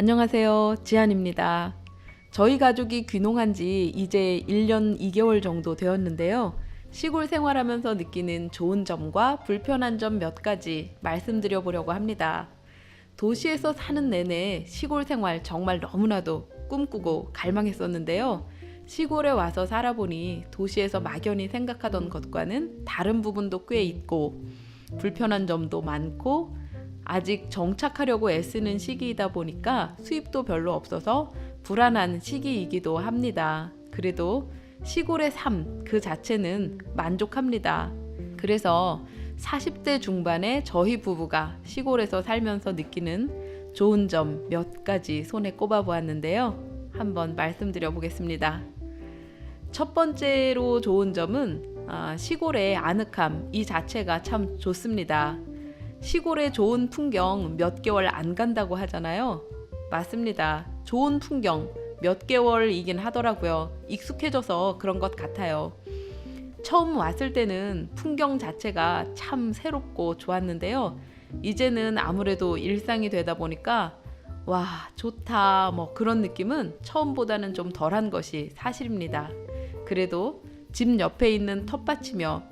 안녕하세요. 지안입니다. 저희 가족이 귀농한 지 이제 1년 2개월 정도 되었는데요. 시골 생활하면서 느끼는 좋은 점과 불편한 점 몇 가지 말씀드려 보려고 합니다. 도시에서 사는 내내 시골 생활 정말 너무나도 꿈꾸고 갈망했었는데요. 시골에 와서 살아보니 도시에서 막연히 생각하던 것과는 다른 부분도 꽤 있고 불편한 점도 많고 아직 정착하려고 애쓰는 시기이다 보니까 수입도 별로 없어서 불안한 시기이기도 합니다. 그래도 시골의 삶 그 자체는 만족합니다. 그래서 40대 중반의 저희 부부가 시골에서 살면서 느끼는 좋은 점 몇 가지 손에 꼽아 보았는데요. 한번 말씀드려 보겠습니다. 첫 번째로 좋은 점은 아, 시골의 아늑함 이 자체가 참 좋습니다. 시골의 좋은 풍경 몇 개월 안 간다고 하잖아요. 맞습니다. 좋은 풍경 몇 개월이긴 하더라고요. 익숙해져서 그런 것 같아요. 처음 왔을 때는 풍경 자체가 참 새롭고 좋았는데요. 이제는 아무래도 일상이 되다 보니까 와, 좋다, 뭐 그런 느낌은 처음보다는 좀 덜한 것이 사실입니다. 그래도 집 옆에 있는 텃밭이며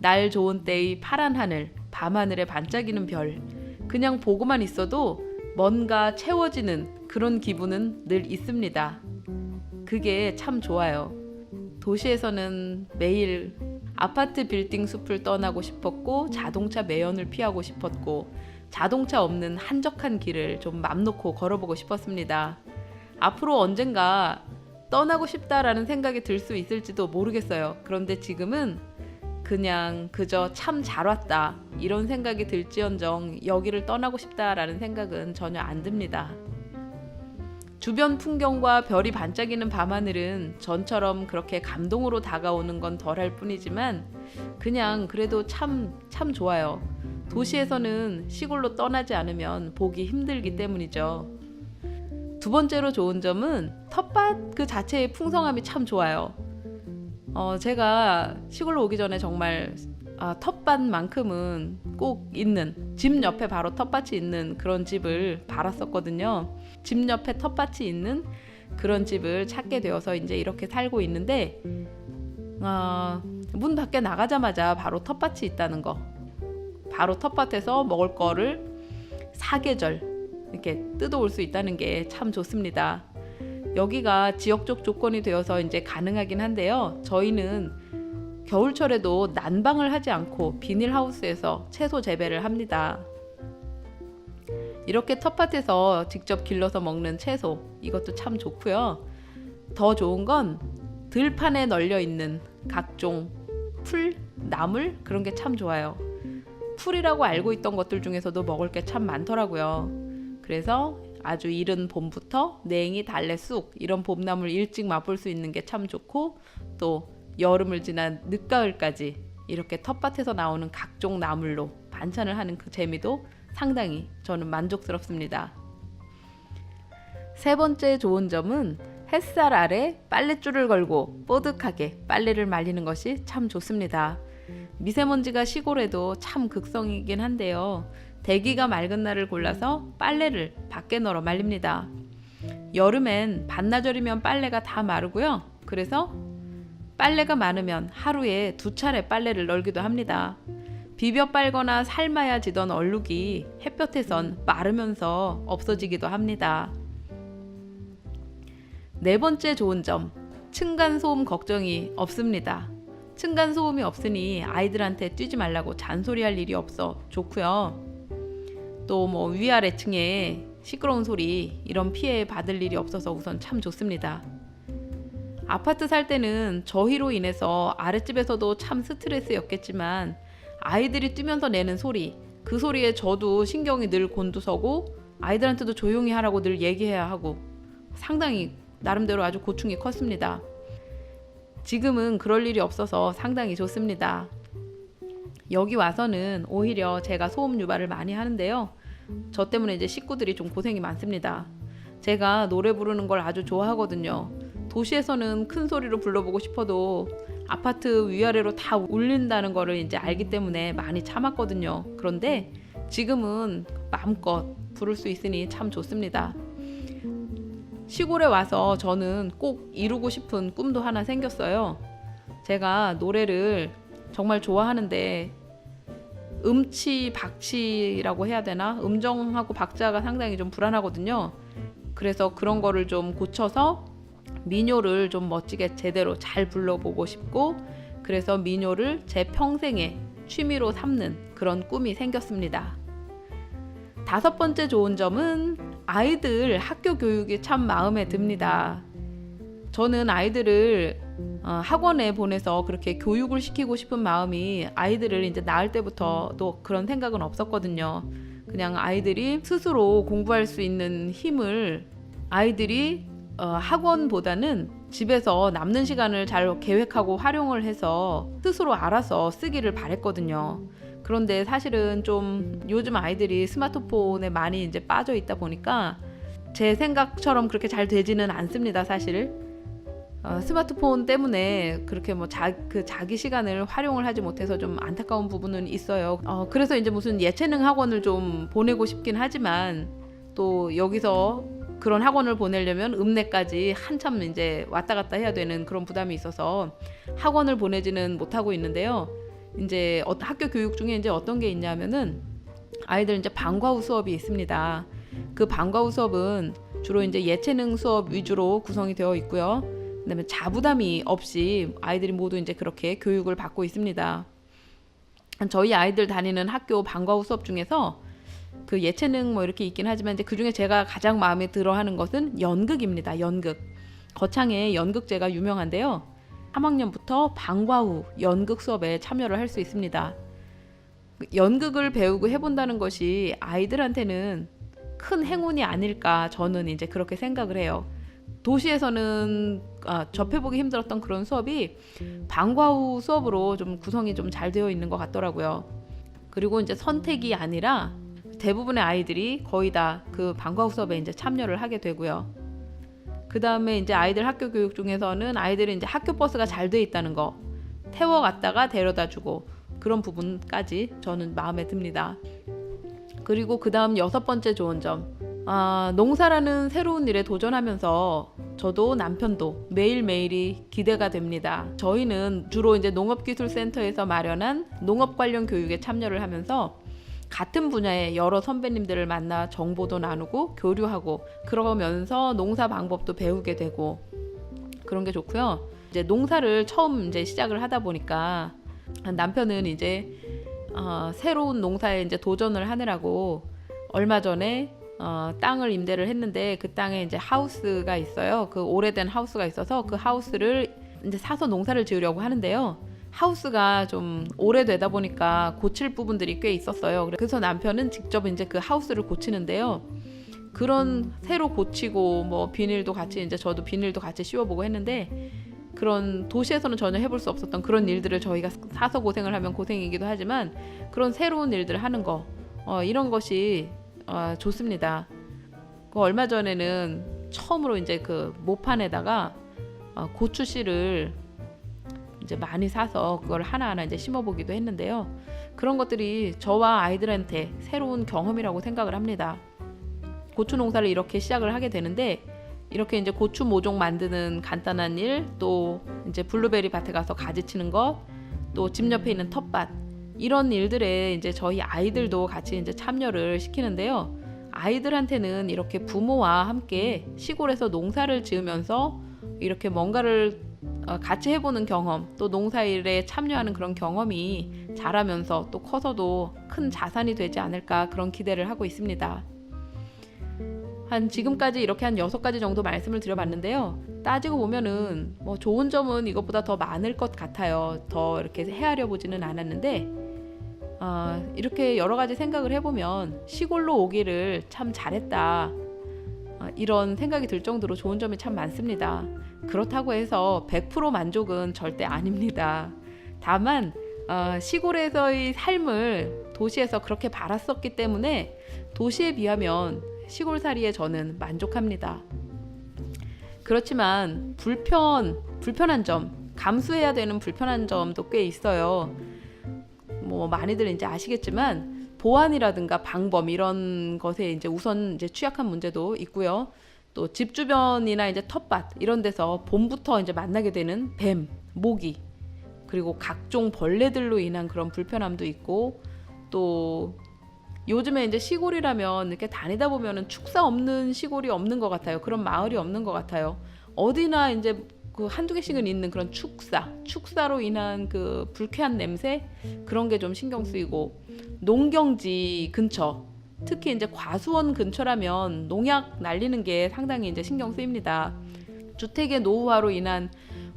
날 좋은 때의 파란 하늘, 밤하늘에 반짝이는 별, 그냥 보고만 있어도 뭔가 채워지는 그런 기분은 늘 있습니다. 그게 참 좋아요. 도시에서는 매일 아파트 빌딩 숲을 떠나고 싶었고 자동차 매연을 피하고 싶었고 자동차 없는 한적한 길을 좀 맘 놓고 걸어보고 싶었습니다. 앞으로 언젠가 떠나고 싶다라는 생각이 들 수 있을지도 모르겠어요. 그런데 지금은 그냥 그저 참 잘 왔다 이런 생각이 들지언정 여기를 떠나고 싶다라는 생각은 전혀 안 듭니다. 주변 풍경과 별이 반짝이는 밤하늘은 전처럼 그렇게 감동으로 다가오는 건 덜할 뿐이지만 그냥 그래도 참 참 좋아요. 도시에서는 시골로 떠나지 않으면 보기 힘들기 때문이죠. 두 번째로 좋은 점은 텃밭 그 자체의 풍성함이 참 좋아요. 어, 제가 시골로 오기 전에 정말 아, 텃밭만큼은 꼭 있는 집 옆에 바로 텃밭이 있는 그런 집을 바랐었거든요. 집 옆에 텃밭이 있는 그런 집을 찾게 되어서 이제 이렇게 살고 있는데 어, 문 밖에 나가자마자 바로 텃밭이 있다는 거. 바로 텃밭에서 먹을 거를 사계절 이렇게 뜯어올 수 있다는 게 참 좋습니다. 여기가 지역적 조건이 되어서 이제 가능하긴 한데요. 저희는 겨울철에도 난방을 하지 않고 비닐하우스에서 채소 재배를 합니다. 이렇게 텃밭에서 직접 길러서 먹는 채소 이것도 참 좋고요. 더 좋은 건 들판에 널려 있는 각종 풀, 나물 그런 게 참 좋아요. 풀이라고 알고 있던 것들 중에서도 먹을 게 참 많더라고요. 그래서 아주 이른 봄부터 냉이, 달래, 쑥 이런 봄나물 일찍 맛볼 수 있는 게 참 좋고 또 여름을 지난 늦가을까지 이렇게 텃밭에서 나오는 각종 나물로 반찬을 하는 그 재미도 상당히 저는 만족스럽습니다. 세 번째 좋은 점은 햇살 아래 빨랫줄을 걸고 뽀득하게 빨래를 말리는 것이 참 좋습니다. 미세먼지가 시골에도 참 극성이긴 한데요. 대기가 맑은 날을 골라서 빨래를 밖에 널어 말립니다. 여름엔 반나절이면 빨래가 다 마르고요. 그래서 빨래가 많으면 하루에 두 차례 빨래를 널기도 합니다. 비벼 빨거나 삶아야 지던 얼룩이 햇볕에선 마르면서 없어지기도 합니다. 네 번째 좋은 점, 층간소음 걱정이 없습니다. 층간소음이 없으니 아이들한테 뛰지 말라고 잔소리할 일이 없어 좋고요. 또 뭐 위아래 층에 시끄러운 소리 이런 피해 받을 일이 없어서 우선 참 좋습니다. 아파트 살 때는 저희로 인해서 아랫집에서도 참 스트레스였겠지만 아이들이 뛰면서 내는 소리 그 소리에 저도 신경이 늘 곤두서고 아이들한테도 조용히 하라고 늘 얘기해야 하고 상당히 나름대로 아주 고충이 컸습니다. 지금은 그럴 일이 없어서 상당히 좋습니다. 여기 와서는 오히려 제가 소음 유발을 많이 하는데요. 저 때문에 이제 식구들이 좀 고생이 많습니다. 제가 노래 부르는 걸 아주 좋아하거든요. 도시에서는 큰 소리로 불러보고 싶어도 아파트 위아래로 다 울린다는 거를 이제 알기 때문에 많이 참았거든요. 그런데 지금은 마음껏 부를 수 있으니 참 좋습니다. 시골에 와서 저는 꼭 이루고 싶은 꿈도 하나 생겼어요. 제가 노래를 정말 좋아하는데 음치 박치라고 해야 되나? 음정하고 박자가 상당히 좀 불안하거든요. 그래서 그런 거를 좀 고쳐서 민요를 좀 멋지게 제대로 잘 불러보고 싶고 그래서 민요를 제 평생의 취미로 삼는 그런 꿈이 생겼습니다. 다섯 번째 좋은 점은 아이들 학교 교육이 참 마음에 듭니다. 저는 아이들을 어, 학원에 보내서 그렇게 교육을 시키고 싶은 마음이 아이들을 이제 낳을 때부터도 그런 생각은 없었거든요. 그냥 아이들이 스스로 공부할 수 있는 힘을 아이들이 어, 학원보다는 집에서 남는 시간을 잘 계획하고 활용을 해서 스스로 알아서 쓰기를 바랬거든요. 그런데 사실은 좀 요즘 아이들이 스마트폰에 많이 이제 빠져 있다 보니까 제 생각처럼 그렇게 잘 되지는 않습니다, 사실. 어, 스마트폰 때문에 그렇게 뭐 자 그 자기 시간을 활용을 하지 못해서 좀 안타까운 부분은 있어요. 어, 그래서 이제 무슨 예체능 학원을 좀 보내고 싶긴 하지만 또 여기서 그런 학원을 보내려면 읍내까지 한참 이제 왔다 갔다 해야 되는 그런 부담이 있어서 학원을 보내지는 못하고 있는데요. 이제 어, 학교 교육 중에 이제 어떤 게 있냐면은 아이들 이제 방과 후 수업이 있습니다. 그 방과 후 수업은 주로 이제 예체능 수업 위주로 구성이 되어 있고요. 그다음에 자부담이 없이 아이들이 모두 이제 그렇게 교육을 받고 있습니다. 저희 아이들 다니는 학교 방과 후 수업 중에서 그 예체능 뭐 이렇게 있긴 하지만 이제 그 중에 제가 가장 마음에 들어 하는 것은 연극입니다. 연극. 거창의 연극제가 유명한데요. 3학년부터 방과 후 연극 수업에 참여를 할 수 있습니다. 연극을 배우고 해본다는 것이 아이들한테는 큰 행운이 아닐까 저는 이제 그렇게 생각을 해요. 도시에서는 아, 접해보기 힘들었던 그런 수업이 방과 후 수업으로 좀 구성이 좀 잘 되어 있는 것 같더라고요. 그리고 이제 선택이 아니라 대부분의 아이들이 거의 다 그 방과 후 수업에 이제 참여를 하게 되고요. 그 다음에 이제 아이들 학교 교육 중에서는 아이들이 이제 학교 버스가 잘 돼 있다는 거 태워 갔다가 데려다 주고 그런 부분까지 저는 마음에 듭니다. 그리고 그 다음 여섯 번째 좋은 점. 아, 농사라는 새로운 일에 도전하면서 저도 남편도 매일매일이 기대가 됩니다. 저희는 주로 이제 농업기술센터에서 마련한 농업 관련 교육에 참여를 하면서 같은 분야의 여러 선배님들을 만나 정보도 나누고 교류하고 그러면서 농사 방법도 배우게 되고 그런 게 좋고요. 이제 농사를 처음 이제 시작을 하다 보니까 남편은 이제 어, 새로운 농사에 이제 도전을 하느라고 얼마 전에 어, 땅을 임대를 했는데 그 땅에 이제 하우스가 있어요. 그 오래된 하우스가 있어서 그 하우스를 이제 사서 농사를 지으려고 하는데요. 하우스가 좀 오래되다 보니까 고칠 부분들이 꽤 있었어요. 그래서 남편은 직접 이제 그 하우스를 고치는데요. 그런 새로 고치고 뭐 비닐도 같이 이제 저도 비닐도 같이 씌워보고 했는데 그런 도시에서는 전혀 해볼 수 없었던 그런 일들을 저희가 사서 고생을 하면 고생이기도 하지만 그런 새로운 일들을 하는 거 어, 이런 것이 어, 좋습니다. 그 얼마 전에는 처음으로 이제 그 모판에다가 어, 고추 씨를 이제 많이 사서 그걸 하나하나 이제 심어보기도 했는데요. 그런 것들이 저와 아이들한테 새로운 경험이라고 생각을 합니다. 고추 농사를 이렇게 시작을 하게 되는데 이렇게 이제 고추 모종 만드는 간단한 일, 또 이제 블루베리 밭에 가서 가지 치는 것, 또 집 옆에 있는 텃밭 이런 일들에 이제 저희 아이들도 같이 이제 참여를 시키는데요. 아이들한테는 이렇게 부모와 함께 시골에서 농사를 지으면서 이렇게 뭔가를 어, 같이 해보는 경험, 또 농사일에 참여하는 그런 경험이 자라면서 또 커서도 큰 자산이 되지 않을까 그런 기대를 하고 있습니다. 한 지금까지 이렇게 한 여섯 가지 정도 말씀을 드려봤는데요. 따지고 보면은 뭐 좋은 점은 이것보다 더 많을 것 같아요. 더 이렇게 헤아려 보지는 않았는데 어, 이렇게 여러 가지 생각을 해보면 시골로 오기를 참 잘했다. 어, 이런 생각이 들 정도로 좋은 점이 참 많습니다. 그렇다고 해서 100% 만족은 절대 아닙니다. 다만 어, 시골에서의 삶을 도시에서 그렇게 바랐었기 때문에 도시에 비하면 시골살이에 저는 만족합니다. 그렇지만 불편 불편한 점 감수해야 되는 불편한 점도 꽤 있어요. 뭐 많이들 이제 아시겠지만 보안이라든가 방범 이런 것에 이제 우선 이제 취약한 문제도 있고요. 또 집 주변이나 이제 텃밭 이런 데서 봄부터 이제 만나게 되는 뱀, 모기 그리고 각종 벌레들로 인한 그런 불편함도 있고 또 요즘에 이제 시골이라면 이렇게 다니다 보면은 축사 없는 시골이 없는 것 같아요. 그런 마을이 없는 것 같아요. 어디나 이제 그 한두 개씩은 있는 그런 축사, 축사로 인한 그 불쾌한 냄새 그런 게 좀 신경 쓰이고 농경지 근처 특히 이제 과수원 근처라면 농약 날리는 게 상당히 이제 신경 쓰입니다. 주택의 노후화로 인한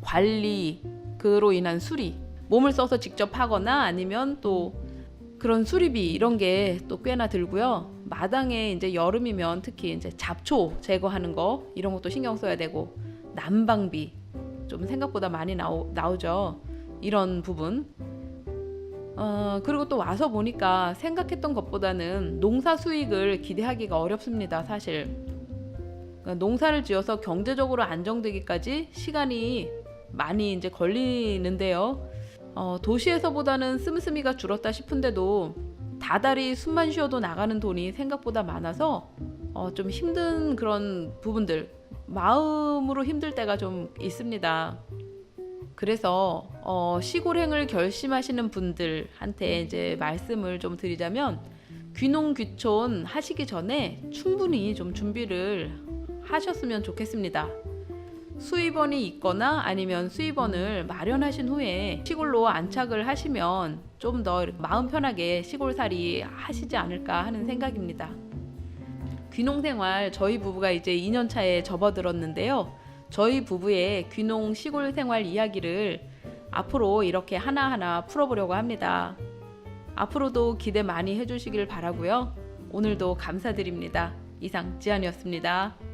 관리, 그로 인한 수리, 몸을 써서 직접 하거나 아니면 또 그런 수리비 이런 게 또 꽤나 들고요. 마당에 이제 여름이면 특히 이제 잡초 제거하는 거 이런 것도 신경 써야 되고 난방비 좀 생각보다 많이 나오, 나오죠. 이런 부분. 어, 그리고 또 와서 보니까 생각했던 것보다는 농사 수익을 기대하기가 어렵습니다, 사실. 그러니까 농사를 지어서 경제적으로 안정되기까지 시간이 많이 이제 걸리는데요. 어, 도시에서보다는 씀씀이가 줄었다 싶은데도 다달이 숨만 쉬어도 나가는 돈이 생각보다 많아서 어, 좀 힘든 그런 부분들 마음으로 힘들 때가 좀 있습니다. 그래서 어, 시골행을 결심하시는 분들한테 이제 말씀을 좀 드리자면 귀농 귀촌 하시기 전에 충분히 좀 준비를 하셨으면 좋겠습니다. 수입원이 있거나 아니면 수입원을 마련하신 후에 시골로 안착을 하시면 좀 더 마음 편하게 시골살이 하시지 않을까 하는 생각입니다. 귀농 생활 저희 부부가 이제 2년 차에 접어들었는데요. 저희 부부의 귀농 시골 생활 이야기를 앞으로 이렇게 하나하나 풀어보려고 합니다. 앞으로도 기대 많이 해주시길 바라고요. 오늘도 감사드립니다. 이상 지안이었습니다.